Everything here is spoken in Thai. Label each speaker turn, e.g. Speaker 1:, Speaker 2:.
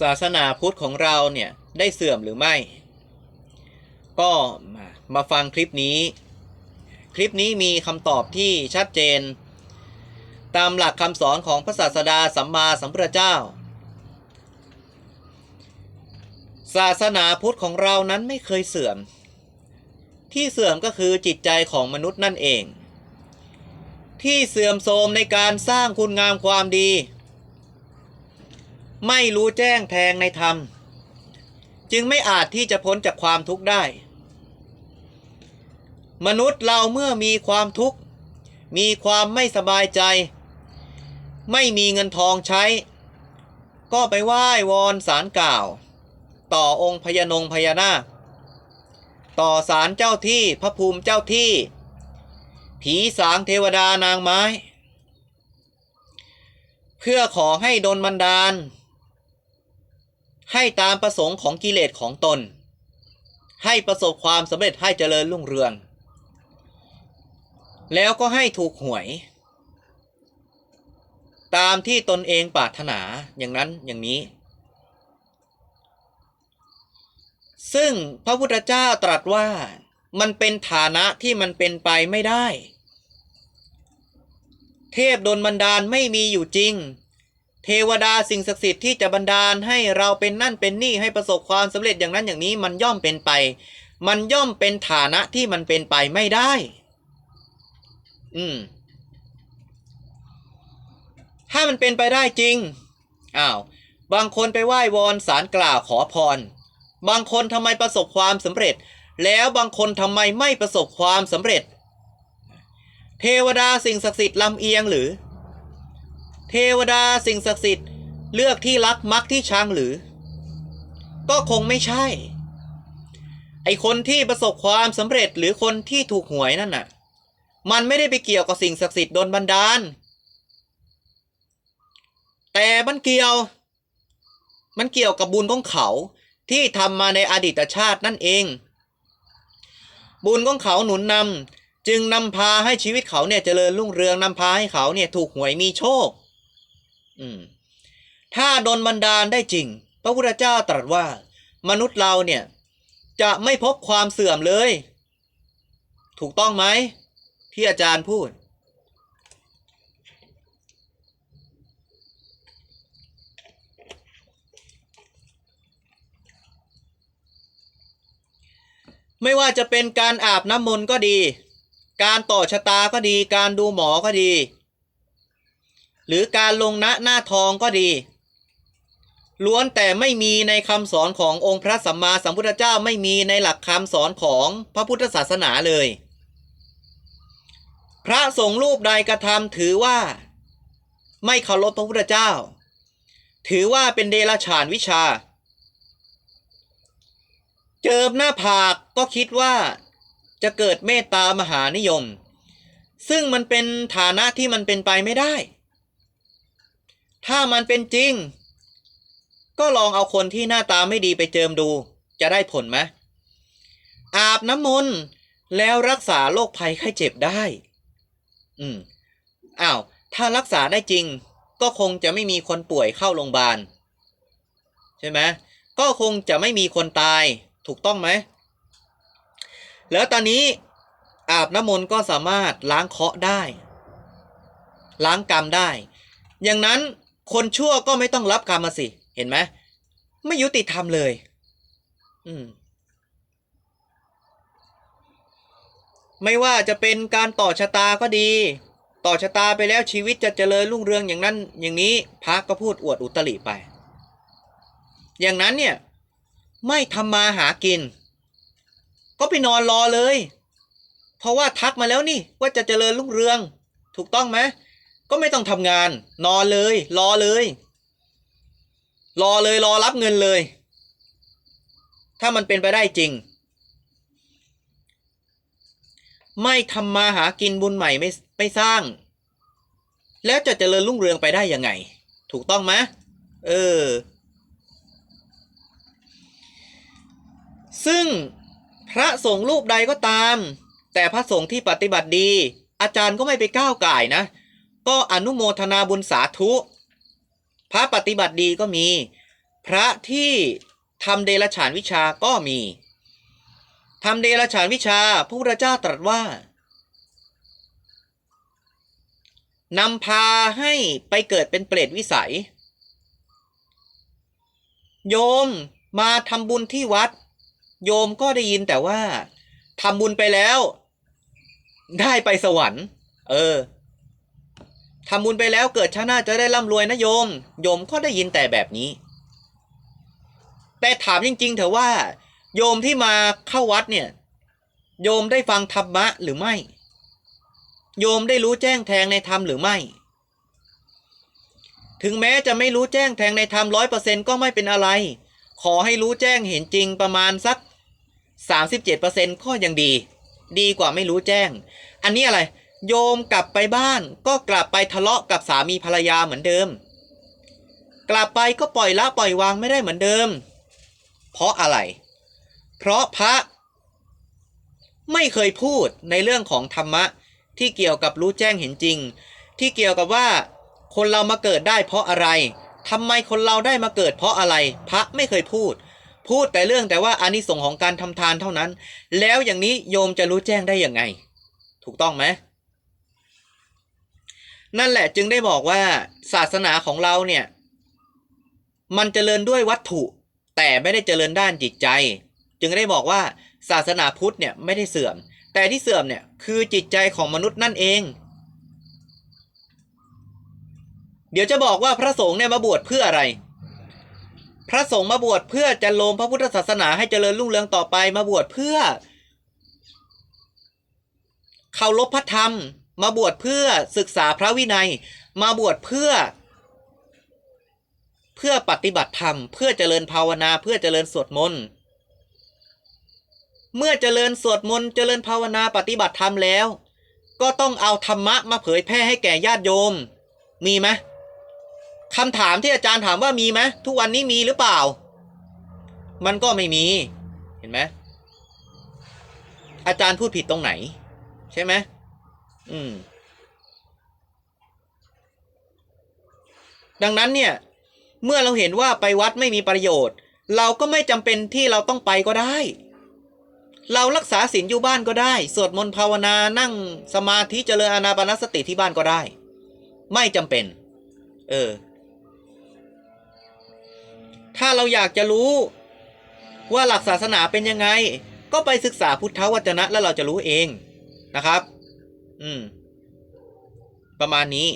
Speaker 1: ศาสนาพุทธของเราเนี่ยได้เสื่อมหรือไม่ ก็มามาฟังคลิปนี้ คลิปนี้มีคำตอบที่ชัดเจน ตามหลักคำสอนของพระศาสดาสัมมาสัมพุทธเจ้า ศาสนาพุทธของเรานั้นไม่เคยเสื่อม ที่เสื่อมก็คือจิตใจของมนุษย์นั่นเอง ที่เสื่อมโทรมในการสร้างคุณงามความดี ไม่รู้แจ้งแทงในธรรม จึงไม่อาจที่จะพ้นจากความทุกข์ได้ มนุษย์เราเมื่อมีความทุกข์ มีความไม่สบายใจ ไม่มีเงินทองใช้ ก็ไปไหว้วอนสารกล่าว ต่อองค์พญานงพญานาคต่อสารเจ้าที่พระภูมิเจ้าที่ ผีสางเทวดานางไม้ เพื่อขอให้ดนบันดาล ให้ตามประสงค์ของกิเลสของตน ให้ประสบความสำเร็จให้เจริญรุ่งเรือง แล้วก็ให้ถูกหวย ตามที่ตนเองปรารถนาอย่างนั้นอย่างนี้ ซึ่งพระพุทธเจ้าตรัสว่ามันเป็นฐานะที่มันเป็นไปไม่ได้ เทพโดนบันดาลไม่มีอยู่จริง เทวดาสิ่งศักดิ์สิทธิ์ที่จะบันดาลให้เราเป็นนั่นเป็นนี่ให้ประสบความสำเร็จอย่างนั้นอย่างนี้มันย่อมเป็นไป มันย่อมเป็นฐานะที่มันเป็นไปไม่ได้ อืม ถ้ามันเป็นไปได้จริง อ้าว บางคนไปไหว้วอนสารกล่าวขอพร บางคนทำไมประสบความสำเร็จ แล้วบางคนทำไมไม่ประสบความสำเร็จ เทวดาสิ่งศักดิ์สิทธิ์ลำเอียงหรือ เทวดาสิ่งศักดิ์สิทธิ์ เลือกที่รักมักที่ชังหรือ ก็คงไม่ใช่ ไอคนที่ประสบความสำเร็จหรือคนที่ถูกหวยนั่นน่ะ มันไม่ได้ไปเกี่ยวกับสิ่งศักดิ์สิทธิ์โดนบันดาล แต่มันเกี่ยว มันเกี่ยวกับบุญของเขาที่ทำมาในอดีตชาตินั่นเอง บุญของเขาหนุนนำจึงนำพาให้ชีวิตเขาเนี่ยเจริญรุ่งเรืองนำพาให้เขาเนี่ยถูกหวยมีโชค อืมถ้าโดนบันดาลได้จริง พระพุทธเจ้าตรัสว่า มนุษย์เราเนี่ย จะไม่พบความเสื่อมเลย ถูกต้องไหมที่อาจารย์พูด ไม่ว่าจะเป็นการอาบน้ำมนต์ก็ดี การต่อชะตาก็ดี การดูหมอก็ดี หรือการลงณหน้าทองก็ดี ล้วนแต่ไม่มีในคำสอนขององค์พระสัมมาสัมพุทธเจ้าไม่มีในหลักคำสอนของพระพุทธศาสนาเลย พระสงฆ์รูปใดกระทำถือว่า ไม่เคารพพระพุทธเจ้า ถือว่าเป็นเดรัจฉานวิชา เจิมหน้าผากก็คิดว่าจะเกิดเมตตามหานิยม ซึ่งมันเป็นฐานะที่มันเป็นไปไม่ได้ ถ้ามันเป็นจริง ก็ลองเอาคนที่หน้าตาไม่ดีไปเจิมดู จะได้ผลไหมอาบน้ำมนต์แล้วรักษาโรคภัยไข้เจ็บได้ อืมอ้าว ถ้ารักษาได้จริง ก็คงจะไม่มีคนป่วยเข้าโรงพยาบาล ใช่ไหมก็คงจะไม่มีคนตาย ถูกต้องไหม แล้วตอนนี้อาบน้ำมนต์ก็สามารถล้างเคราะห์ได้ ล้างกรรมได้ อย่างนั้น คนชั่วก็ไม่ต้องรับกรรมมาสิ เห็นไหมไม่ยุติธรรมเลย อืม ไม่ว่าจะเป็นการต่อชะตาก็ดี ต่อชะตาไปแล้วชีวิตจะเจริญรุ่งเรืองอย่างนั้น อย่างนี้พระก็พูดอวดอุตริไป อย่างนั้นเนี่ย ไม่ทำมาหากิน ก็ไปนอนรอเลย เพราะว่าทักมาแล้วนี่ว่าจะเจริญรุ่งเรือง ถูกต้องไหม ก็ไม่ต้องทำงาน นอนเลย รอเลย รอเลยรอรับเงินเลย ถ้ามันเป็นไปได้จริง ไม่ทำมาหากินบุญใหม่ไม่ไม่สร้าง แล้วจะเจริญรุ่งเรืองไปได้ยังไง ถูกต้องไหมเออ ซึ่งพระสงฆ์รูปใดก็ตาม แต่พระสงฆ์ที่ปฏิบัติดี อาจารย์ก็ไม่ไปก้าวไก่นะ ก็อนุโมทนาบุญสาธุ พระปฏิบัติดีก็มี พระที่ทำเดรัจฉานวิชาก็มีทำเดรัจฉานวิชาพระพุทธเจ้าตรัสว่านำพาให้ไปเกิดเป็นเปรตวิสัย โยมมาทำบุญที่วัด โยมก็ได้ยินแต่ว่าทำบุญไปแล้ว ได้ไปสวรรค์ เออ ทำบุญไปแล้วเกิดชาติหน้าจะได้ร่ำรวยนะโยม โยมก็ได้ยินแต่แบบนี้ แต่ถามจริง ๆ เถอะว่า โยมที่มาเข้าวัดเนี่ย โยมได้ฟังธรรมะหรือไม่ โยมได้รู้แจ้งแทงในธรรมหรือไม่ ถึงแม้จะไม่รู้แจ้งแทงในธรรมร้อยเปอร์เซ็นก็ไม่เป็นอะไร ขอให้รู้แจ้งเห็นจริงประมาณสักสามสิบเจ็ดเปอร์เซ็นก็ยังดี ดีกว่าไม่รู้แจ้ง อันนี้อะไร โยมกลับไปบ้านก็กลับไปทะเลาะกับสามีภรรยาเหมือนเดิม กลับไปก็ปล่อยละปล่อยวางไม่ได้เหมือนเดิม เพราะอะไร เพราะพระไม่เคยพูดในเรื่องของธรรมะที่เกี่ยวกับรู้แจ้งเห็นจริง ที่เกี่ยวกับว่าคนเรามาเกิดได้เพราะอะไรทำไมคนเราได้มาเกิดเพราะอะไร พระไม่เคยพูด พูดแต่เรื่องแต่ว่าอานิสงส์ของการทำทานเท่านั้น แล้วอย่างนี้โยมจะรู้แจ้งได้ยังไง ถูกต้องไหม นั่นแหละจึงได้บอกว่าศาสนาของเราเนี่ย มันเจริญด้วยวัตถุ แต่ไม่ได้เจริญด้านจิตใจ จึงได้บอกว่าศาสนาพุทธเนี่ยไม่ได้เสื่อม แต่ที่เสื่อมเนี่ยคือจิตใจของมนุษย์นั่นเอง เดี๋ยวจะบอกว่าพระสงฆ์เนี่ยมาบวชเพื่ออะไร พระสงฆ์มาบวชเพื่อจะโลมพระพุทธศาสนาให้เจริญรุ่งเรืองต่อไปมาบวชเพื่อเคารพพระธรรม มาบวชเพื่อศึกษาพระวินัย มาบวชเพื่อ เพื่อปฏิบัติธรรม เพื่อเจริญภาวนา เพื่อเจริญสวดมนต์เมื่อเจริญสวดมนต์เจริญภาวนาปฏิบัติธรรมแล้ว ก็ต้องเอาธรรมะมาเผยแพร่ให้แก่ญาติโยม มีไหมคำถามที่อาจารย์ถามว่ามีไหมทุกวันนี้มีหรือเปล่า มันก็ไม่มีเห็นไหมอาจารย์พูดผิดตรงไหน ใช่ไหม อืม ดังนั้นเนี่ย เมื่อเราเห็นว่าไปวัดไม่มีประโยชน์ เราก็ไม่จำเป็นที่เราต้องไปก็ได้ เรารักษาศีลอยู่บ้านก็ได้ สวดมนต์ภาวนานั่งสมาธิเจริญอานาปานสติที่บ้านก็ได้ ไม่จำเป็น เออ ถ้าเราอยากจะรู้ว่าหลักศาสนาเป็นยังไง ก็ไปศึกษาพุทธวจนะแล้วเราจะรู้เองนะครับ อืม ประมาณนี้